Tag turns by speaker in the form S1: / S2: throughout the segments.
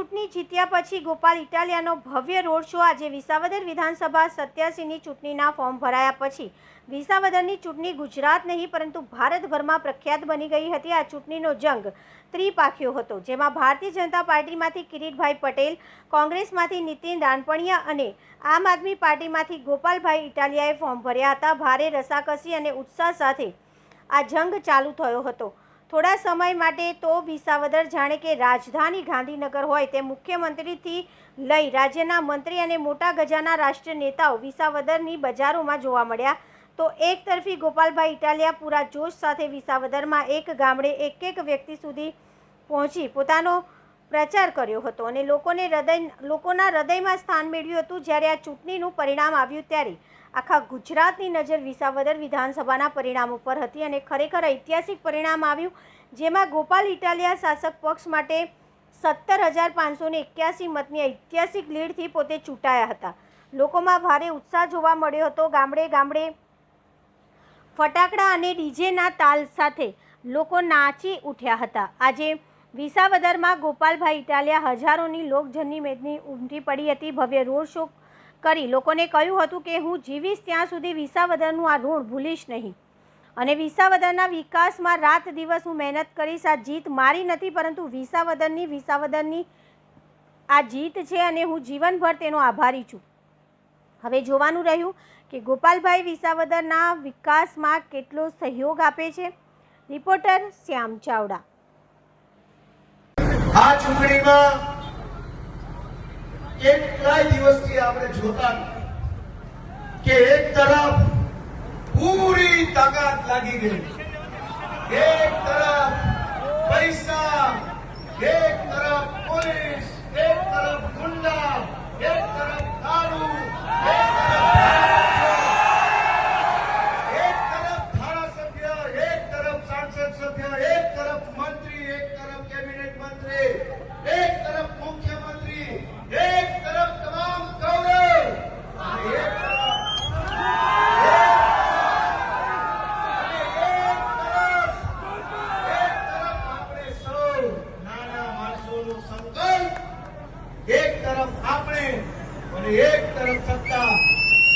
S1: ચૂંટણી જીત્યા પછી ગોપાલ ઇટાલિયાનો ભવ્ય રોડ શો આજે વિસાવદર વિધાનસભા સત્યાસીની ચૂંટણીના ફોર્મ ભરાયા પછી. વિસાવદરની ચૂંટણી ગુજરાત નહીં, પરંતુ ભારતભરમાં પ્રખ્યાત બની ગઈ હતી. આ ચૂંટણીનો જંગ ત્રિપાખ્યો હતો, જેમાં ભારતીય જનતા પાર્ટીમાંથી કિરીટભાઈ પટેલ, કોંગ્રેસમાંથી નીતિન રાનપણિયા અને આમ આદમી પાર્ટીમાંથી ગોપાલભાઈ ઇટાલિયાએ ફોર્મ ભર્યા હતા. ભારે રસાકસી અને ઉત્સાહ સાથે આ જંગ ચાલુ થયો હતો. થોડા સમય માટે તો વિસાવદર જાણે કે રાજધાની ગાંધીનગર હોય તે મુખ્યમંત્રીથી લઈ રાજ્યના મંત્રી અને મોટા ગજાના રાષ્ટ્રીય નેતાઓ વિસાવદરની બજારોમાં જોવા મળ્યા. તો એક તરફી ગોપાલભાઈ ઇટાલિયા પૂરા જોશ સાથે વિસાવદરમાં એક ગામડે એક એક વ્યક્તિ સુધી પહોંચી પોતાનો પ્રચાર કર્યો હતો અને લોકોને હૃદય, લોકોના હૃદયમાં સ્થાન મેળવ્યું હતું જ્યારે આ ચૂંટણીનું પરિણામ આવ્યું ત્યારે આખા ગુજરાતની નજર વિસાવદર વિધાનસભાના પરિણામ ઉપર હતી અને ખરેખર ઐતિહાસિક પરિણામ આવ્યું, જેમાં ગોપાલ ઇટાલિયા શાસક પક્ષ માટે સત્તર હજાર પાંચસો ને એક્યાસી મતની ઐતિહાસિક લીડથી પોતે ચૂંટાયા હતા. લોકોમાં ભારે ઉત્સાહ જોવા મળ્યો હતો. ગામડે ગામડે ફટાકડા અને ડીજેના તાલ સાથે લોકો નાચી ઉઠ્યા હતા. આજે વિસાવદરમાં ગોપાલભાઈ ઇટાલિયા હજારોની લોકજનની મેદની ઉમટી પડી હતી. ભવ્ય રોડ શો કરી લોકોને કહ્યું હતું કે હું જીવીશ ત્યાં સુધી વિસાવદરનું આ ઋણ ભૂલીશ નહીં. અને વિસાવદરના વિકાસમાં રાત દિવસ હું મહેનત કરીશ, આ જીત મારી નથી, પરંતુ વિસાવદરની વિસાવદરની આ જીત છે અને હું જીવનભર તેનો આભારી છું. હવે જોવાનું રહ્યું કે ગોપાલભાઈ વિસાવદરના વિકાસમાં કેટલો સહયોગ આપે છે. રિપોર્ટર શ્યામ ચાવડા.
S2: આ ચૂંટણીમાં એક દિવસથી આપણે જોતા કે એક તરફ પૂરી તાકાત લાગી ગઈ એક તરફ પૈસા એક તરફ પોલીસ એક તરફ ગુંડા એક તરફ દારૂ એક તરફ ધારાસભ્ય એક તરફ સાંસદ સભ્ય એક તરફ મંત્રી એક તરફ કેબિનેટ મંત્રી એક તરફ મુખ્યમંત્રી એક તરફ તમામ ગૌરવ અને એક તરફ અને એક તરફ એક તરફ આપણે સૌ નાના માણસોનો સંકલ્પ એક તરફ આપણે અને એક તરફ સત્તા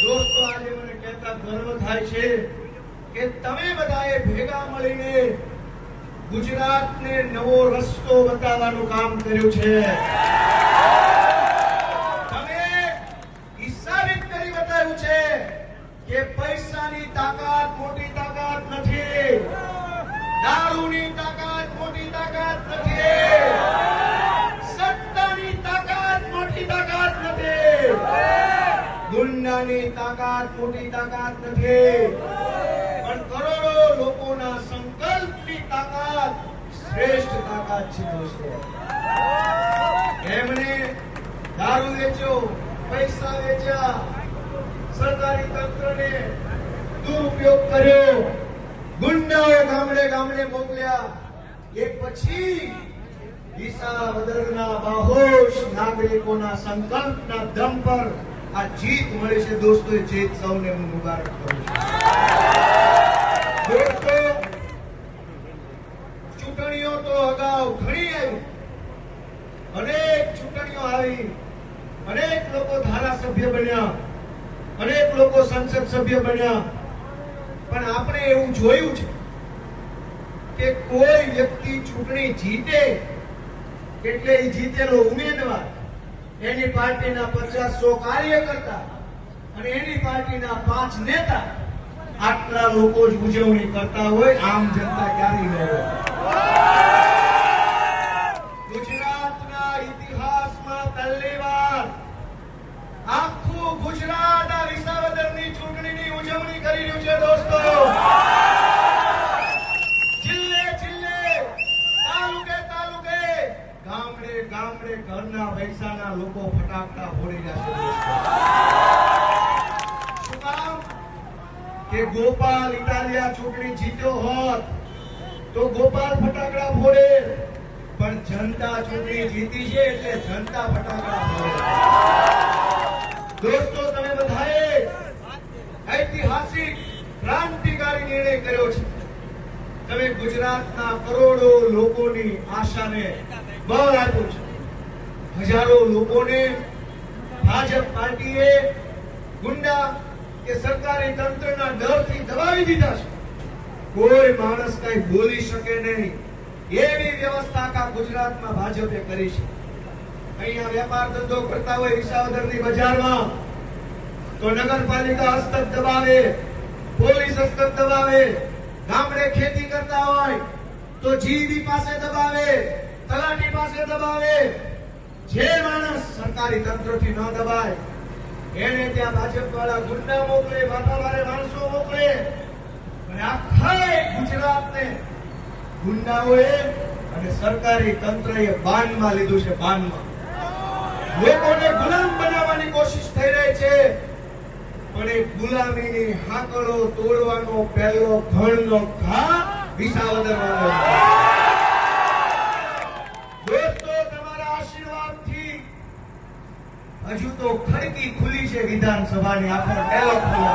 S2: દોસ્તો આજે મને કહેતા ગર્વ થાય છે કે તમે બધાએ ભેગા મળીને ગુજરાતને નવો રસ્તો બતાવવાનું કામ કર્યું છે તમે ઈ સાબિત કરી બતાવ્યું છે કે પૈસાની તાકાત મોટી તાકાત નથી દારૂની તાકાત મોટી તાકાત નથી સત્તાની તાકાત મોટી તાકાત નથી ગુંડાની તાકાત મોટી તાકાત નથી પણ કરોડો લોકોના સંકલ્પની તાકાત શ્રેષ્ઠ તાકાત છે દોસ્તો એમણે દારૂ વેચ્યો, પૈસા વેચ્યા. સરકારી તંત્રને દુરુપયોગ કર્યો. ગુંડાઓ ગામડે ગામડે મોકલ્યા. એ પછી નાગરિકોના સંકલ્પના દમ પર આ જીત મળી છે દોસ્તો જીત સૌને હું ચૂંટણીઓ તો અગાઉ ઘણી આવી. અનેક ચૂંટણીઓ આવી. અનેક લોકો ધારાસભ્ય બન્યા. અનેક લોકો સંસદ સભ્ય બન્યા. પણ આપણે એવું જોયું છે કે કોઈ વ્યક્તિ ચૂંટણી જીતે એટલે એ જીતેલો ઉમેદવાર એની પાર્ટીના પચાસ કાર્યકર્તા અને એની પાર્ટીના પાંચ નેતા આટલા લોકો જ ઉજવણી કરતા હોય, આમ જનતા ક્યારેય ન હોય ગુજરાતના ઇતિહાસમાં પહેલી વાર આખું ગુજરાત આ વિસાવદરની ચૂંટણીની ઉજવણી કરી રહ્યું છે દોસ્તો જિલ્લે જિલ્લે તાલુકે તાલુકે ગામડે ગામડે ઘરના પૈસાના ફટાકડા ફોડી રહ્યા કે ગોપાલ ઇટાલિયા ચૂંટણી જીત્યો હોત તો ગોપાલ ફટાકડા ફોડે પણ જનતા ચૂંટણી જીતી છે એટલે જનતા ફટાકડા ફોડે દોસ્તો તમે બધાએ ઐતિહાસિક, ક્રાંતિકારી નિર્ણય કર્યો છે. તમે ગુજરાતના કરોડો લોકોની આશાને બળ આપ્યું છે. હજારો લોકોને ભાજપ પાર્ટીએ ગુંડા કે સરકારી તંત્રના ડરથી દબાવી દીધા છે. કોઈ માણસ કઈ બોલી શકે નહીં. એવી વ્યવસ્થા કા ગુજરાતમાં ભાજપે કરી છે. અહીંયા વેપાર ધંધો કરતા હોય વિસાવદરની બજારમાં, તો નગરપાલિકા હસ્તક દબાવે, પોલીસ હસ્તક દબાવે, ગામડે ખેતી કરતા હોય, તો જીબી પાસે દબાવે, તલાટી પાસે દબાવે જે માણસ સરકારી તંત્રથી ન દબાય, એને ત્યાં ભાજપ વાળા ગુંડા મોકલે વાતાવારે માણસો મોકલે. અને આખા ગુજરાતને ગુંડાઓએ અને સરકારી તંત્રએ બાનમાં લીધું છે, બાનમાં. લોકોને ગુલામ બનાવવાની કોશિશ થઈ રહી છે, પણ એ ગુલામીની હાકડો તોડવાનો પહેલો ઘણનો ઘા વિસાવદર દોસ્તો હજુ તો ખડકી ખુલી છે વિધાનસભાની આખો પહેલો ખુલ્લો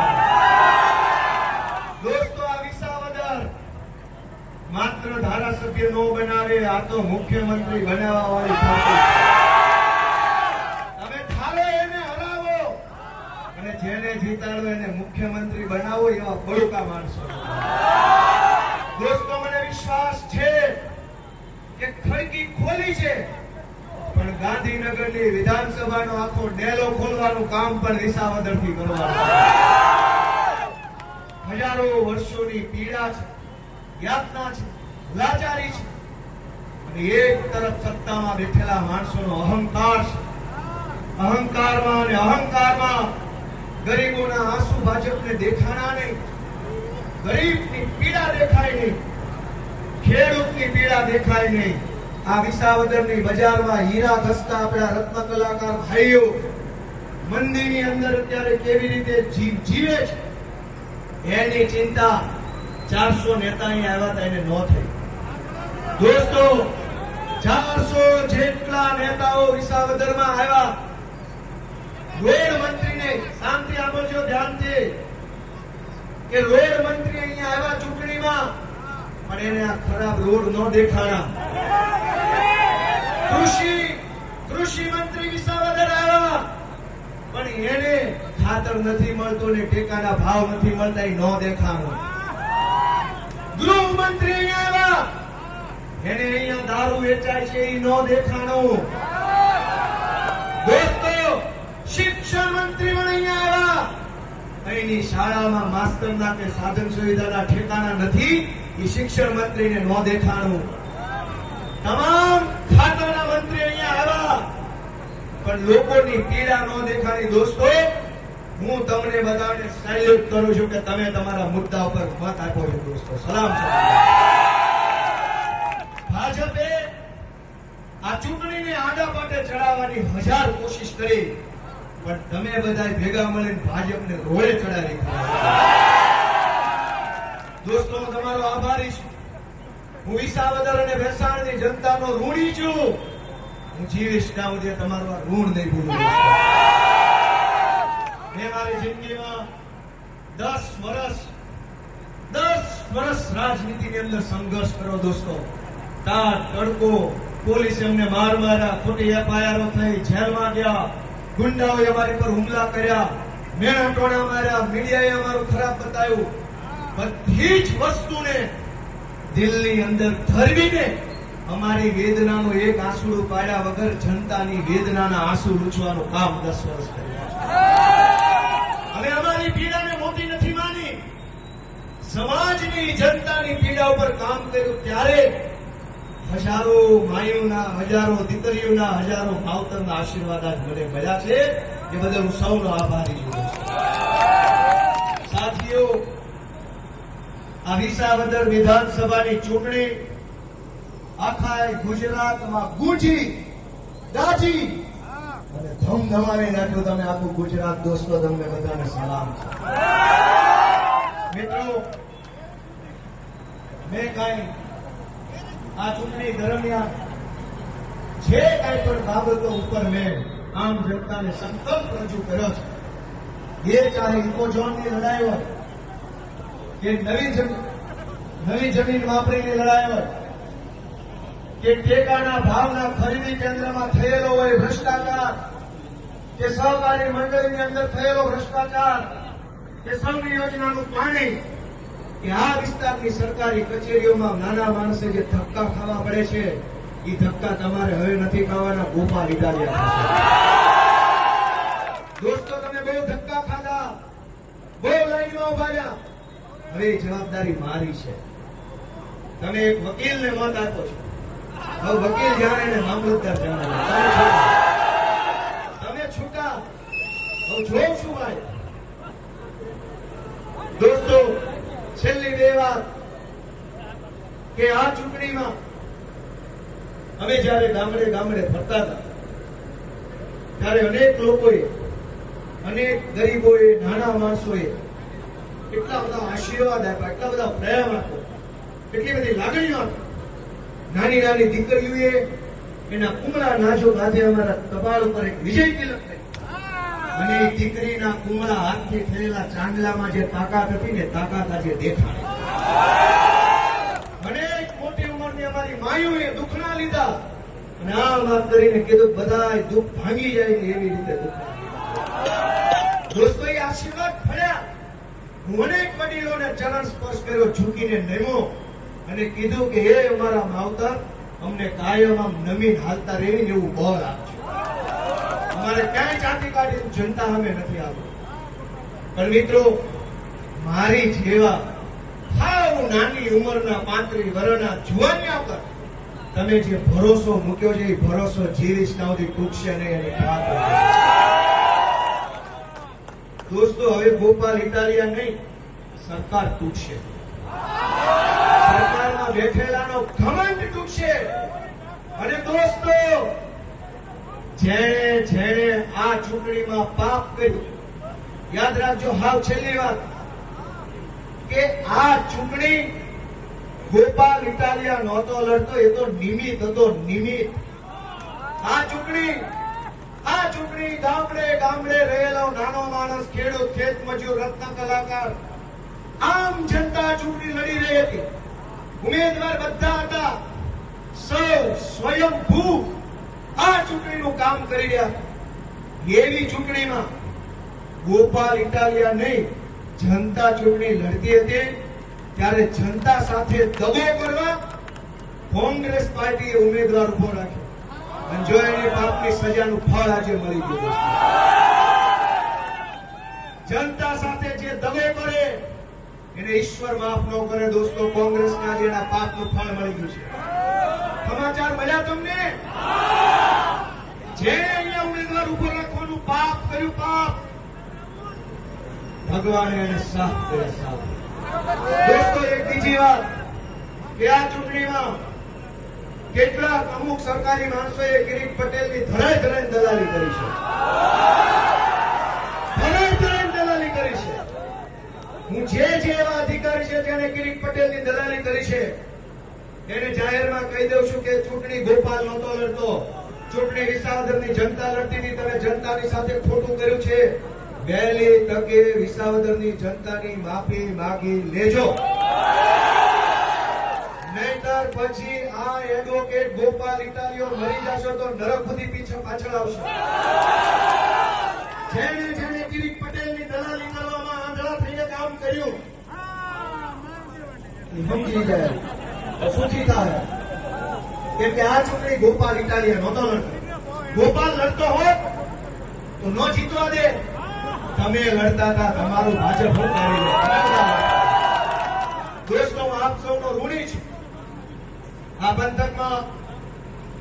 S2: દોસ્તો, આ વિસાવદર માત્ર ધારાસભ્ય નો બનાવે, આ તો મુખ્યમંત્રી બનાવવા પાર્ટી તમે ઠાલે એને હરાવો અને જેને જીતાડો એને મુખ્યમંત્રી બનાવો એવા બળુકા માણસો. દોસ્તો, મને વિશ્વાસ છે કે ખડકી ખોલી છે. પણ ગાંધીનગરની વિધાનસભાનો આખો ડેલો ખોલવાનું કામ પણ વિસાવદરથી કરવાનું. હજારો વર્ષોની પીડા છે, યાતના છે, લાચારી છે. અને એક તરફ સત્તામાં બેઠેલા માણસોનો અહંકાર છે. અહંકારમાં અને અહંકારમાં ગરીબોના આંસુ ભાજપને દેખાણા નહીં. ગરીબની પીડા દેખાય નહીં. ખેડૂતની પીડા દેખાય નહીં. આ વિસાવદરની બજારમાં હીરા ઘસતા આપણા રત્ન કલાકાર ભાઈઓ, મંદિરની અંદર અત્યારે કેવી રીતે જીવ જીવે છે? એની ચિંતા ચારસો નેતા અહીંયા આવ્યા હતા, એને ન થઈ. દોસ્તો, ચારસો જેટલા નેતાઓ વિસાવદરમાં આવ્યા. રોડ મંત્રીને શાંતિ સાંભળજો ધ્યાનથી, કે રોડ મંત્રી અહીંયા આવ્યા ચૂંટણીમાં. પણ એને આ ખરાબ રોડ ન દેખાણા. કૃષિ કૃષિ મંત્રી વિસાવદર આવ્યા. પણ એને ખાતર નથી મળતું ને ટેકાના ભાવ નથી મળતા, એ ન દેખાણું. ગૃહમંત્રી અહીંયા આવ્યા. એને અહીંયા દારૂ વેચાય છે, એ ન દેખાણું. દોસ્તો, શિક્ષણ મંત્રી પણ અહીંયા આવ્યા. અહીંની શાળામાં માસ્તરના કે સાધન સુવિધાના ઠેકાણા નથી. એ શિક્ષણ મંત્રીને ન દેખાણું. તમામ ખાતાના મંત્રી અહીંયા આવ્યા. પણ લોકોની પીડા ન દેખાણી દોસ્તો, હું તમને બધાને સેલ્યુટ કરું છું કે તમે તમારા મુદ્દા ઉપર મત આપો છો દોસ્તો. સલામ ભાજપે આ ચૂંટણીને આડા માટે ચડાવવાની હજાર કોશિશ કરી, પણ તમે બધા ભેગા મળીને ભાજપને રોડે ચડાવી દોસ્તો, હું તમારો આભારી છું. હું વિસાવદર અને ભેસાણની જનતાનો ઋણી છું. હું જીવીશ ત્યાં સુધી તમારું આ ઋણ નહીં ભૂલું. મેં મારી જિંદગીમાં દસ વર્ષ દસ વર્ષ રાજનીતિની અંદર સંઘર્ષ કર્યો દોસ્તો. તાર તડકો, પોલીસે અમને માર માર્યા, ખોટી એફઆઈઆરો થઈ, જેલમાં ગયા, ગુંડાઓએ અમારી પર હુમલા કર્યા. મેણા ટોણા માર્યા, મીડિયાએ અમારું ખરાબ બતાવ્યું. બધી જ વસ્તુને દિલની અંદર ધરવીને અમારી વેદનાનો એક આંસુડું પાડ્યા વગર જનતાની વેદનાના આંસુ લૂછવાનું કામ દસ વર્ષ કર્યા હવે અમારી પીડાને મોટી નથી માની. સમાજની જનતાની પીડા ઉપર કામ કર્યું ત્યારે હજારો માયુના, હજારો દીકરીઓના, હજારો માવતરના આશીર્વાદ આજ મને મળ્યા છે. એ બદલ હું સૌનો આભારી છું. સાથીઓ આ વિધાનસભાની ચૂંટણી આખા ગુજરાતમાં ગુંજી, દાજી અને ધમધમાવી નાખ્યું તમે આખું ગુજરાત દોસ્તો, તમને બધાને સલામ. મિત્રો, મેં કઈ આ ચૂંટણી દરમિયાન જે કઈ પણ બાબતો ઉપર મેં આમ જનતાને સંકલ્પ રજૂ કર્યો છે, એ ચાહે ઇકોઝોનની લડાઈ હોય કે નવી જમીન નવી જમીન વાપરીને લડાયો કે ટેકાના ભાવના ખરીદી કેન્દ્રમાં થયેલો હોય ભ્રષ્ટાચાર. કે સહકારી મંડળીની અંદર થયેલો ભ્રષ્ટાચાર. કે સંઘ યોજનાનું પાણી. કે આ વિસ્તારની સરકારી કચેરીઓમાં નાના માણસે જે ધક્કા ખાવા પડે છે એ ધક્કા તમારે હવે નથી ખાવાના ગોપા લીધા. દોસ્તો, તમે બહુ ધક્કા ખાધા. બહુ લાઈનમાં ઊભા રહ્યા. હવે એ જવાબદારી મારી છે. તમે એક વકીલને મત આપો છો. હવે વકીલ જાણે ને મામલતદાર જાણે. તમે છૂટા. હું જોઉં છું ભાઈ. દોસ્તો, છેલ્લી બે વાત કે આ ચૂંટણીમાં અમે જ્યારે ગામડે ગામડે ફરતા હતા, ત્યારે અનેક લોકોએ, અનેક ગરીબોએ, નાના માણસોએ એટલા બધા આશીર્વાદ આપ્યા એટલા બધા પ્રેમ આપ્યો, કેટલી બધી લાગણીઓ આપી. નાની નાની દીકરીઓએ એના કુમળા નાજો ગાજે અમારા કપાળ ઉપર એક વિજય તિલક કરી અને દીકરીના કુમળા હાથથી થયેલા ચાંદલામાં જે તાકાત હતી ને તાકાત આજે દેખાણી અનેક મોટી ઉંમરની અમારી માયુએ દુઃખના લીધા. અને આ વાત કરીને કીધું, બધાય દુઃખ ભાંગી જાય એવી રીતે દુઃખ. દોસ્તો, એ આશીર્વાદ ફળ્યા. અનેક વડીલોને ચરણ સ્પર્શ કર્યો, ઝૂકીને નમ્યો અને કીધું કે, હે અમારા માવતર, અમને કાયમ આમ નમીન હાલતા રહેવી એવું બળ આપજો. અમારે ક્યાંય ચાટી કાઢી જનતા અમે નથી આવતું. પણ મિત્રો, મારી જેવા હાવ નાની ઉંમરના પાંત્રીસ વર્ષના જુવાનિયા પર તમે જે ભરોસો મૂક્યો છે, એ ભરોસો જીવીશ ના સુધી તૂટશે નહીં ખાતરી દોસ્તો હવે ગોપાલ ઇટાલિયા નહીં, સરકાર તૂટશે. સરકારમાં બેઠેલાનો ઘમંડ તૂટશે. અને દોસ્તો, જેણે જેણે આ ચૂંટણીમાં પાપ કર્યું, યાદ રાખજો હાવ છેલ્લી વાત, કે આ ચૂંટણી ગોપાલ ઇટાલિયા નહોતો લડતો, એ તો નિમિત હતો નિમિત આ ચૂંટણી આ ચૂંટણી ગામડે ગામડે રહેલો નાનો માણસ, ખેડૂત ખેત મજૂર રત્ન કલાકાર, આમ જનતા ચૂંટણી લડી રહી હતી. ઉમેદવાર બધા હતા. સૌ સ્વયંભૂ આ ચૂંટણીનું કામ કરી રહ્યા એવી ચૂંટણીમાં ગોપાલ ઇટાલિયા નહીં, જનતા ચૂંટણી લડતી હતી. ત્યારે જનતા સાથે દબો કરવા કોંગ્રેસ પાર્ટીએ ઉમેદવાર ઊભો રાખ્યો. અને જો એને પાપની સજાનું ફળ આજે મળી ગયું જનતા સાથે જે દબો કરે, એને ઈશ્વર માફ ન કરે દોસ્તો, કોંગ્રેસના જેના પાપનું ફળ મળી ગયું છે. સમાચાર મળ્યા તમને? જે અહીંયા ઉમેદવાર ઊભો રાખવાનું પાપ કર્યું પાપ, ભગવાને એને સાફ કર્યા સાફ. દોસ્તો, એક બીજી વાત. કે આ ચૂંટણીમાં કેટલાક અમુક સરકારી માણસોએ કિરીટ પટેલની ધરાય ધરાય દલાલી કરી છે. દલાલી કરી છે. હું જે જે એવા અધિકારી છે જેને કિરીટ પટેલની દલાલી કરી છે, એને જાહેરમાં કહી દઉં છું કે ચૂંટણી ગોપાલ નહોતો લડતો. ચૂંટણી વિસાવદરની જનતા લડતી હતી તમે જનતાની સાથે ખોટું કર્યું છે. વહેલી તકે વિસાવદરની જનતાની માફી માગી લેજો. નહીતર પછી આ એડવોકેટ ગોપાલ ઇટાલીઓ મરી જશો તો નરક સુધી પીછળ આવશે. જેને જેને કિરીટ પટેલની દલાલી કરવામાં આંધળા થઈને કામ કર્યું સમજી જાય સૂચિ થાય. કેમ કે આ ચૂંટણી ગોપાલ ઇટાલિયા નહોતો લડતો. ગોપાલ લડતો હોત તો ન જીતવા દે. તમે લડતા હતા, તમારું ભાજપ ઉતારી લે તમે બધા લડતા. દોસ્તો હું આપ સૌનો ઋણી છું આ પંથકમાં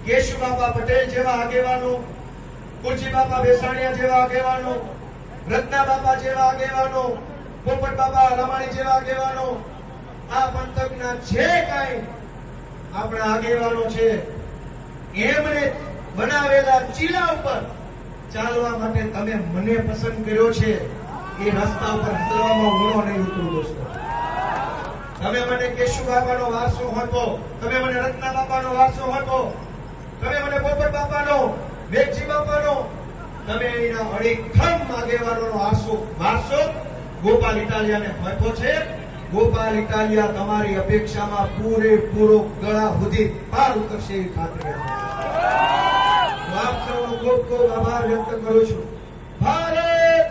S2: કેશુ બાપા પટેલ જેવા આગેવાનો કુરજી બાપા બેસાણિયા જેવા આગેવાનો, રત્ના બાપા જેવા આગેવાનો, પોપટ બાપા રમાણી જેવા આગેવાનો, આ પંથકના જે કાંઈ આપણા આગેવાનો છે. એમણે બનાવેલા ચીલા ઉપર ચાલવા માટે તમે મને પસંદ કર્યો છે. એ રસ્તા ઉપર હાલવામાં હું નહીં ઉતરું દોસ્તો. તમે મને કેશુ બાબાનો વારસો હતો, તમે મને રત્ના બાપાનો વારસો હતો, તમે મને પોપટ બાપાનો, મેઘજી બાપાનો, તમે એના અડીખમ આગેવાનોનો વારસો વારસો ગોપાલ ઇટાલિયાને હતો છે. ગોપાલ ઇટાલિયા તમારી અપેક્ષામાં પૂરેપૂરો ગળા સુધી પાર ઉતરશે એવી ખાતરી આપું સૌનો ખૂબ ખૂબ આભાર વ્યક્ત કરું છું. ભારત